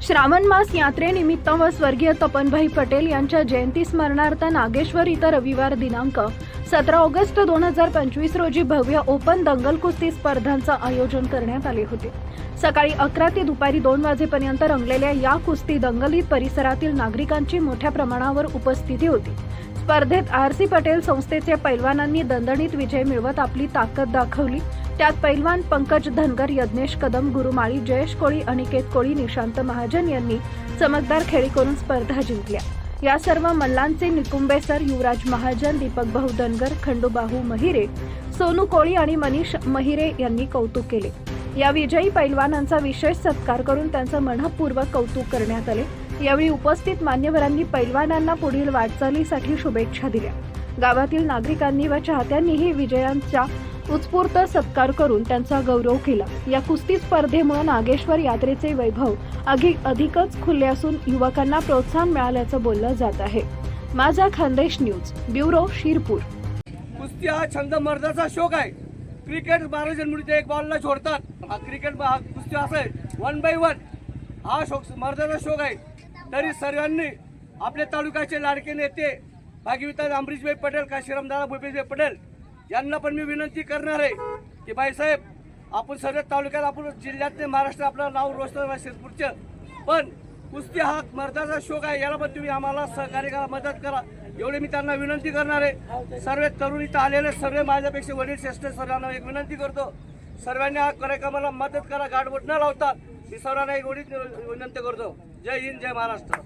श्रावण मास यात्रेनिमित्त व स्वर्गीय तपनभाई पटेल यांच्या जयंती स्मरणार्थ नागेश्वर इथं रविवार दिनांक सतरा ऑगस्ट दोन हजार पंचवीस रोजी भव्य ओपन दंगल कुस्ती स्पर्धांचं आयोजन करण्यात आले होते. सकाळी अकरा ते दुपारी दोन वाजेपर्यंत रंगलेल्या या कुस्ती दंगलीत परिसरातील नागरिकांची मोठ्या प्रमाणावर उपस्थिती होती. स्पर्धेत आर सी पटेल संस्थेच्या पैलवानांनी दणदणीत विजय मिळवत आपली ताकद दाखवली. त्यात पैलवान पंकज धनगर यज्ञेश कदम गुरुमाळी जयेश कोळी अनिकेत कोळी निशांत महाजन यांनी चमकदार खेळी करून स्पर्धा जिंकल्या. या सर्व मल्लांचे निकुंबे सर युवराज महाजन दीपक भाऊ धनगर खंडूबाहू महिरे सोनू कोळी आणि मनीष महिरे यांनी कौतुक केले. या विजयी पैलवानांचा विशेष सत्कार करून त्यांचं मनपूर्वक कौतुक करण्यात आले. यावेळी उपस्थित मान्यवरांनी पैलवानांना पुढील वाटचालीसाठी शुभेच्छा दिल्या. गावातील नागरिकांनी व चाहत्यांनीही विजयांचा उत्स्फूर्त सत्कार करून त्यांचा गौरव केला. या कुस्ती स्पर्धेमुळे नागेश्वर यात्रेचे वैभव अधिक अधिकच खुलले असून युवकांना प्रोत्साहन मिळाल्याचं बोललं जात आहे. माझा खानदेश न्यूज ब्युरो शिरपूर. कुस्ती हा छंद मर्दाचा शोक आहे. क्रिकेट बारा ते एक बॉलला सोडतात हा क्रिकेट हा कुस्ती असं आहे. वन बाय वन हा शोक मर्दाचा शोक आहे. तरी सर्वांनी आपल्या तालुक्याचे लाडके नेते भागीविता अमरीशभाई पटेल काशीरामदादा भूपेशभाई पटेल यांना पण मी विनंती करणार आहे की बाईसाहेब आपण सर्व तालुक्यात आपण जिल्ह्यातले महाराष्ट्र आपलं नाव रोशन शिरपूरचं पण कुस्ती हा मर्दाचा शोक आहे. याला पण तुम्ही आम्हाला सहकार्य करा मदत करा. एवढे मी त्यांना विनंती करणार आहे. सर्व तरुण इथं आलेले सर्व माझ्यापेक्षा वडील श्रेष्ठ सर्वांना एक विनंती करतो. सर्वांनी हा कार्यक्रमाला मदत करा गाठबोट न लावता मी सर्वांना एक एवढीच विनंती करतो. जय हिंद जय महाराष्ट्र.